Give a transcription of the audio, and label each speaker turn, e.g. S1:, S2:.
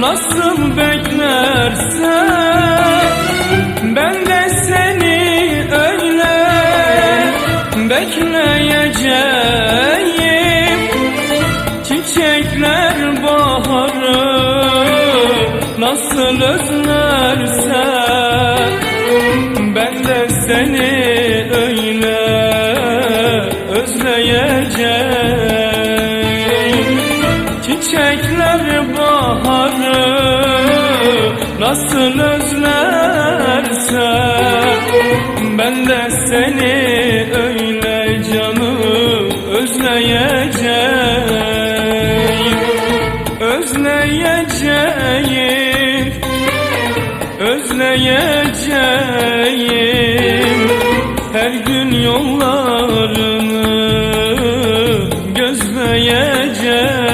S1: nasıl beklersen Ben de seni öyle bekleyeceğim. Çiçekler baharı nasıl özlersen Ben de seni öyle özleyeceğim. Çiçekler baharı Nasıl özlersen Ben de seni öyle canım özleyeceğim. Özleyeceğim. Özleyeceğim. Her gün yollarını gözleyeceğim.